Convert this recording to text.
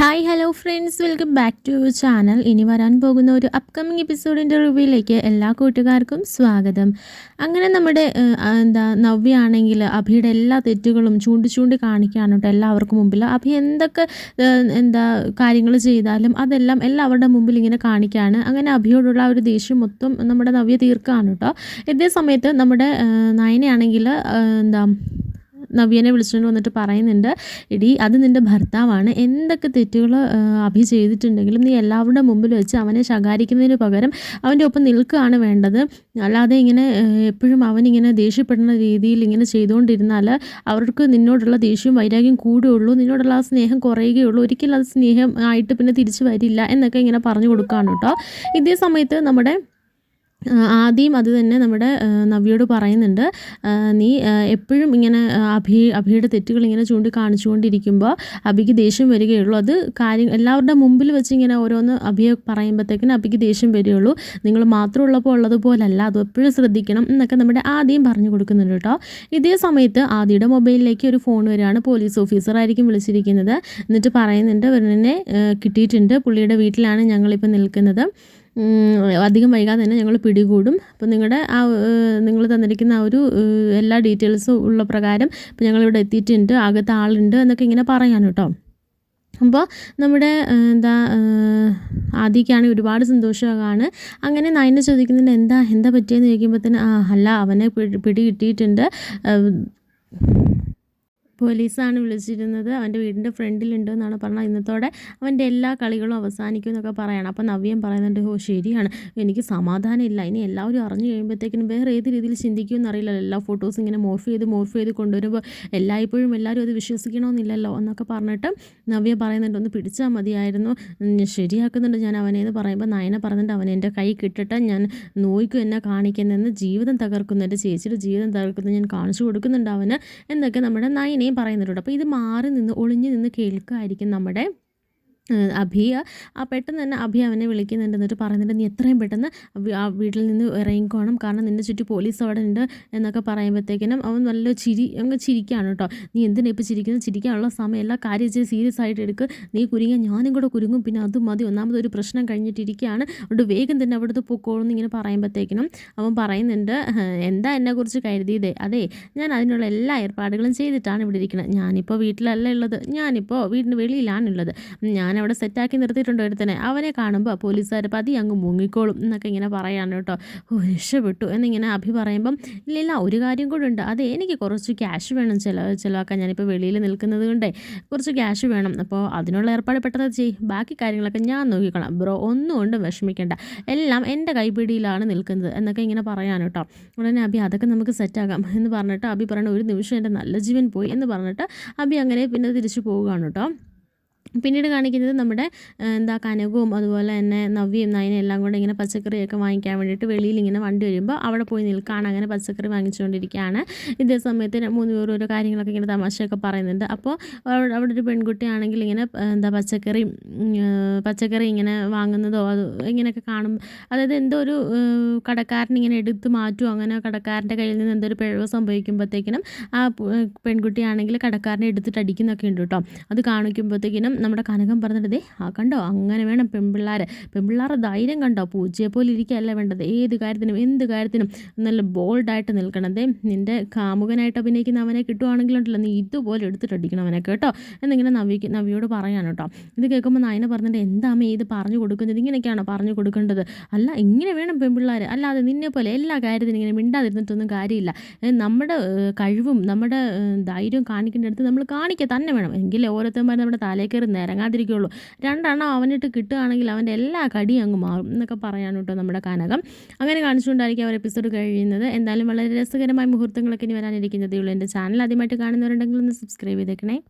Hi hello friends welcome back to your channel ഇനി വരാൻ പോകുന്ന ഒരു അപ്കമിങ് എപ്പിസോഡിന്റെ റിവ്യൂയിലേക്ക് എല്ലാ കൂട്ടുകാർക്കും സ്വാഗതം. അങ്ങനെ നമ്മുടെ എന്താ നവ്യാണെങ്കിൽ അഭിയുടെ എല്ലാ തെറ്റുകളും ചൂണ്ടി ചൂണ്ടി കാണിക്കുകയാണ് കേട്ടോ എല്ലാവർക്കും മുമ്പിൽ. അഭി എന്തൊക്കെ എന്താ കാര്യങ്ങൾ ചെയ്താലും അതെല്ലാം എല്ലാവരുടെ മുമ്പിൽ ഇങ്ങനെ കാണിക്കുകയാണ് അങ്ങനെ അഭിയോടുള്ള ഒരു ദേഷ്യം മൊത്തം നമ്മുടെ നവ്യ തീർക്കുകയാണ് കേട്ടോ. ഇതേ സമയത്ത് നമ്മുടെ നയനയാണെങ്കിൽ എന്താ നവ്യനെ വിളിച്ചുകൊണ്ട് വന്നിട്ട് പറയുന്നുണ്ട് ഇടി അത് നിന്റെ ഭർത്താവാണ്. എന്തൊക്കെ തെറ്റുകൾ അഭി ചെയ്തിട്ടുണ്ടെങ്കിലും നീ എല്ലാവരുടെ മുമ്പിൽ വെച്ച് അവനെ ശകാരിക്കുന്നതിന് പകരം അവന്റെ ഒപ്പം നിൽക്കുകയാണ് വേണ്ടത്. അല്ലാതെ ഇങ്ങനെ എപ്പോഴും അവനിങ്ങനെ ദേഷ്യപ്പെടുന്ന രീതിയിൽ ഇങ്ങനെ ചെയ്തുകൊണ്ടിരുന്നാൽ അവർക്ക് നിന്നോടുള്ള ദേഷ്യവും വൈരാഗ്യം കൂടുകയുള്ളൂ. നിന്നോടുള്ള ആ സ്നേഹം കുറയുകയുള്ളൂ. ഒരിക്കലും അത് സ്നേഹം ആയിട്ട് പിന്നെ തിരിച്ചു വരില്ല എന്നൊക്കെ ഇങ്ങനെ പറഞ്ഞു കൊടുക്കുകയാണ് കേട്ടോ. ഇതേ സമയത്ത് നമ്മുടെ ആദ്യം അത് തന്നെ നമ്മുടെ നവ്യയോട് പറയുന്നുണ്ട്. നീ എപ്പോഴും ഇങ്ങനെ അഭി അഭിയുടെ തെറ്റുകൾ ഇങ്ങനെ ചൂണ്ടി കാണിച്ചുകൊണ്ടിരിക്കുമ്പോൾ അഭിക്ക് ദേഷ്യം വരികയുള്ളൂ. അത് കാര്യം എല്ലാവരുടെ മുമ്പിൽ വെച്ച് ഇങ്ങനെ ഓരോന്ന് അഭിയെ പറയുമ്പോഴത്തേക്കിനും അഭിക്ക് ദേഷ്യം വരികയുള്ളൂ. നിങ്ങൾ മാത്രം ഉള്ളപ്പോൾ ഉള്ളതുപോലല്ല അത് എപ്പോഴും ശ്രദ്ധിക്കണം എന്നൊക്കെ നമ്മുടെ ആദ്യം പറഞ്ഞു കൊടുക്കുന്നുണ്ട് കേട്ടോ. ഇതേ സമയത്ത് ആദ്യയുടെ മൊബൈലിലേക്ക് ഒരു ഫോൺ വരികയാണ്. പോലീസ് ഓഫീസറായിരിക്കും വിളിച്ചിരിക്കുന്നത്. എന്നിട്ട് പറയുന്നുണ്ട് വരുന്നതിനെ കിട്ടിയിട്ടുണ്ട്. പുള്ളിയുടെ വീട്ടിലാണ് ഞങ്ങളിപ്പോൾ നിൽക്കുന്നത്. അധികം വൈകാതെ തന്നെ ഞങ്ങൾ പിടികൂടും. അപ്പോൾ നിങ്ങളുടെ ആ നിങ്ങൾ തന്നിരിക്കുന്ന ആ ഒരു എല്ലാ ഡീറ്റെയിൽസും ഉള്ള പ്രകാരം ഇപ്പോൾ ഞങ്ങളിവിടെ എത്തിയിട്ടുണ്ട്. അകത്ത് ആളുണ്ട് എന്നൊക്കെ ഇങ്ങനെ പറയാൻ കേട്ടോ. അപ്പോൾ നമ്മുടെ എന്താ ആദ്യക്കാണെങ്കിൽ ഒരുപാട് സന്തോഷമാണ്. അങ്ങനെ നയനെ ചോദിക്കുന്നുണ്ട് എന്താ എന്താ പറ്റിയെന്ന് ചോദിക്കുമ്പോൾ തന്നെ ആ അല്ല അവനെ പിടി കിട്ടിയിട്ടുണ്ട്. പോലീസാണ് വിളിച്ചിരുന്നത്. അവന്റെ വീടിന്റെ ഫ്രണ്ടിലുണ്ട് എന്നാണ് പറഞ്ഞത്. ഇന്നത്തോടെ അവന്റെ എല്ലാ കളികളും അവസാനിക്കും എന്നൊക്കെ പറയണം. അപ്പോൾ നവ്യം പറയുന്നുണ്ട് ഓ ശരിയാണ്. എനിക്ക് സമാധാനം ഇല്ല. ഇനി എല്ലാവരും അറിഞ്ഞു കഴിയുമ്പോഴത്തേക്കിനും വേറെ ഏത് രീതിയിൽ ചിന്തിക്കുമെന്ന് അറിയില്ലല്ലോ എല്ലാ ഫോട്ടോസ് ഇങ്ങനെ മോർഫ് ചെയ്ത് മോർഫ് ചെയ്ത് കൊണ്ടുവരുമ്പോൾ എല്ലായ്പ്പോഴും എല്ലാവരും അത് വിശ്വസിക്കണമെന്നില്ലല്ലോ എന്നൊക്കെ പറഞ്ഞിട്ട് നവ്യ പറയുന്നുണ്ട് ഒന്ന് പിടിച്ചാൽ മതിയായിരുന്നു. ശരിയാക്കുന്നുണ്ട് ഞാൻ അവനെന്ന് പറയുമ്പോൾ നയന പറഞ്ഞിട്ട് അവൻ എന്റെ കൈ കിട്ടിട്ട് ഞാൻ നോയിക്കും എന്നെ കാണിക്കുന്നതെന്ന് ജീവിതം തകർക്കുന്നു എന്റെ ചേച്ചിയുടെ ജീവിതം തകർക്കുന്നു ഞാൻ കാണിച്ചു കൊടുക്കുന്നുണ്ട് അവന് എന്നൊക്കെ നമ്മുടെ നയനെ പറയുന്നുണ്ട് അപ്പോൾ ഇത് മാറി നിന്ന് ഒളിഞ്ഞു നിന്ന് കേൾക്കുമായിരിക്കും നമ്മുടെ അഭിയ. ആ പെട്ടെന്ന് തന്നെ അഭി അവനെ വിളിക്കുന്നുണ്ട് എന്നിട്ട് പറയുന്നുണ്ട് നീ എത്രയും പെട്ടെന്ന് ആ വീട്ടിൽ നിന്ന് ഇറങ്ങിക്കോണം. കാരണം നിന്നെ ചുറ്റി പോലീസ് അവിടെ ഉണ്ട് എന്നൊക്കെ പറയുമ്പോഴത്തേക്കിനും അവൻ നല്ല ചിരി അങ്ങ് ചിരിക്കുകയാണ് കേട്ടോ. നീ എന്തിനാ ഇപ്പോൾ ചിരിക്കുന്നത്? ചിരിക്കാനുള്ള സമയം എല്ലാ കാര്യം ചെയ്ത് സീരിയസ് ആയിട്ട് എടുക്കുക നീ കുരുങ്ങി ഞാനും കൂടെ കുരുങ്ങും. പിന്നെ അതും മതി. ഒന്നാമത് ഒരു പ്രശ്നം കഴിഞ്ഞിട്ടിരിക്കുകയാണ്. അതുകൊണ്ട് വേഗം തന്നെ അവിടുത്തെ പൊക്കോളും ഇങ്ങനെ പറയുമ്പോഴത്തേക്കിനും അവൻ പറയുന്നുണ്ട് എന്താ എന്നെക്കുറിച്ച് കരുതിയതേ? അതെ ഞാൻ അതിനുള്ള എല്ലാ ഏർപ്പാടുകളും ചെയ്തിട്ടാണ് ഇവിടെ ഇരിക്കുന്നത്. ഞാനിപ്പോൾ വീട്ടിലല്ല ഉള്ളത്. ഞാനിപ്പോൾ വീടിന് വെളിയിലാണുള്ളത്. ഞാൻ അവിടെ സെറ്റാക്കി നിർത്തിയിട്ടുണ്ട് ഒരുത്തനെ. അവനെ കാണുമ്പോൾ പോലീസുകാർ പതി അങ്ങ് മുങ്ങിക്കോളും എന്നൊക്കെ ഇങ്ങനെ പറയാണ് കേട്ടോ. രക്ഷപ്പെട്ടു എന്നിങ്ങനെ അഭി പറയുമ്പം ഇല്ല ഒരു കാര്യം കൂടെ ഉണ്ട്. അതെ എനിക്ക് കുറച്ച് ക്യാഷ് വേണം ചില ചിലവാക്കാൻ. ഞാനിപ്പോൾ വെളിയിൽ നിൽക്കുന്നത് കൊണ്ടേ കുറച്ച് ക്യാഷ് വേണം. അപ്പോൾ അതിനുള്ള ഏർപ്പാട് പെട്ടെന്ന് ചെയ്. ബാക്കി കാര്യങ്ങളൊക്കെ ഞാൻ നോക്കിക്കോളാം. ബ്രോ ഒന്നും കൊണ്ടും വിഷമിക്കേണ്ട. എല്ലാം എന്റെ കൈപിടിയിലാണ് നിൽക്കുന്നത് എന്നൊക്കെ ഇങ്ങനെ പറയാൻ കേട്ടോ. ഉടനെ അഭി അതൊക്കെ നമുക്ക് സെറ്റാക്കാം എന്ന് പറഞ്ഞിട്ട് അഭി പറയണ ഒരു നിമിഷം എന്റെ നല്ല ജീവൻ പോയി എന്ന് പറഞ്ഞിട്ട് അഭി അങ്ങനെ പിന്നെ തിരിച്ചു പോവുകയാണ് കേട്ടോ. പിന്നീട് കാണിക്കുന്നത് നമ്മുടെ എന്താ കനകവും അതുപോലെ തന്നെ നവ്യയും നയനും എല്ലാം കൂടെ ഇങ്ങനെ പച്ചക്കറിയൊക്കെ വാങ്ങിക്കാൻ വേണ്ടിയിട്ട് വെളിയിൽ ഇങ്ങനെ വണ്ടി വരുമ്പോൾ അവിടെ പോയി നിൽക്കുകയാണ് അങ്ങനെ പച്ചക്കറി വാങ്ങിച്ചുകൊണ്ടിരിക്കുകയാണ്. ഇതേ സമയത്ത് മൂന്ന് പേർ ഓരോ കാര്യങ്ങളൊക്കെ ഇങ്ങനെ തമാശയൊക്കെ പറയുന്നുണ്ട്. അപ്പോൾ അവിടെ ഒരു പെൺകുട്ടിയാണെങ്കിൽ ഇങ്ങനെ എന്താ പച്ചക്കറി പച്ചക്കറി ഇങ്ങനെ വാങ്ങുന്നതോ അത് ഇങ്ങനെയൊക്കെ കാണും. അതായത് എന്തോ ഒരു കടക്കാരൻ ഇങ്ങനെ എടുത്ത് മാറ്റുമോ അങ്ങനെ കടക്കാരന്റെ കയ്യിൽ നിന്ന് എന്തോ ഒരു പിഴവ് സംഭവിക്കുമ്പോഴത്തേക്കിനും ആ പെൺകുട്ടിയാണെങ്കിൽ കടക്കാരനെ എടുത്തിട്ട് അടിക്കുന്നൊക്കെ ഉണ്ട് കേട്ടോ. അത് കാണിക്കുമ്പോഴത്തേക്കിനും നമ്മുടെ കനകം പറഞ്ഞിട്ട് ദേ ആ കണ്ടോ? അങ്ങനെ വേണം പെൺപിള്ളേർ പെൺപിള്ളേരുടെ ധൈര്യം കണ്ടോ? പൂജയെ പോലെ ഇരിക്കുകയല്ല വേണ്ടത്. ഏത് കാര്യത്തിനും എന്ത് കാര്യത്തിനും നല്ല ബോൾഡായിട്ട് നിൽക്കണം. ദേ നിന്റെ കാമുകനായിട്ട് അഭിനയിക്കുന്ന അവനെ കിട്ടുവാണെങ്കിലുണ്ടല്ലോ നീ ഇതുപോലെ എടുത്തിട്ട് അടിക്കണം അവനെ കേട്ടോ? എന്നിങ്ങനെ നവിക്ക് നവിയോട് പറയാൻ കേട്ടോ. ഇത് കേൾക്കുമ്പോൾ നയന പറഞ്ഞിട്ട് എന്താമേ ഇത് പറഞ്ഞു കൊടുക്കുന്നത്? ഇങ്ങനെയൊക്കെയാണോ പറഞ്ഞു കൊടുക്കേണ്ടത്? അല്ല ഇങ്ങനെ വേണം പെൺപിള്ളേർ അല്ലാതെ നിന്നെ പോലെ എല്ലാ കാര്യത്തിനും ഇങ്ങനെ മിണ്ടാതിരുന്നിട്ടൊന്നും കാര്യമില്ല. നമ്മുടെ കഴിവും നമ്മുടെ ധൈര്യവും കാണിക്കേണ്ട അടുത്ത് നമ്മൾ കാണിക്കുക തന്നെ വേണം. എങ്കിലേ ഓരോരുത്തന്മാർ നമ്മുടെ തലയിൽ ഇറങ്ങാതിരിക്കുകയുള്ളൂ. രണ്ടെണ്ണം അവനിട്ട് കിട്ടുകയാണെങ്കിൽ അവന്റെ എല്ലാ കടിയും അങ്ങ് മാറും എന്നൊക്കെ പറയാൻ കേട്ടോ നമ്മുടെ കനകം. അങ്ങനെ കാണിച്ചുകൊണ്ടായിരിക്കും അവർ എപ്പിസോഡ് കഴിയുന്നത്. എന്തായാലും വളരെ രസകരമായ മുഹൂർത്തങ്ങളൊക്കെ ഇനി വരാനിരിക്കുന്നതേ ഉള്ളൂ. എന്റെ ചാനൽ ആദ്യമായിട്ട് കാണുന്നവരുണ്ടെങ്കിൽ ഒന്ന് സബ്സ്ക്രൈബ് ചെയ്തേക്കണേ.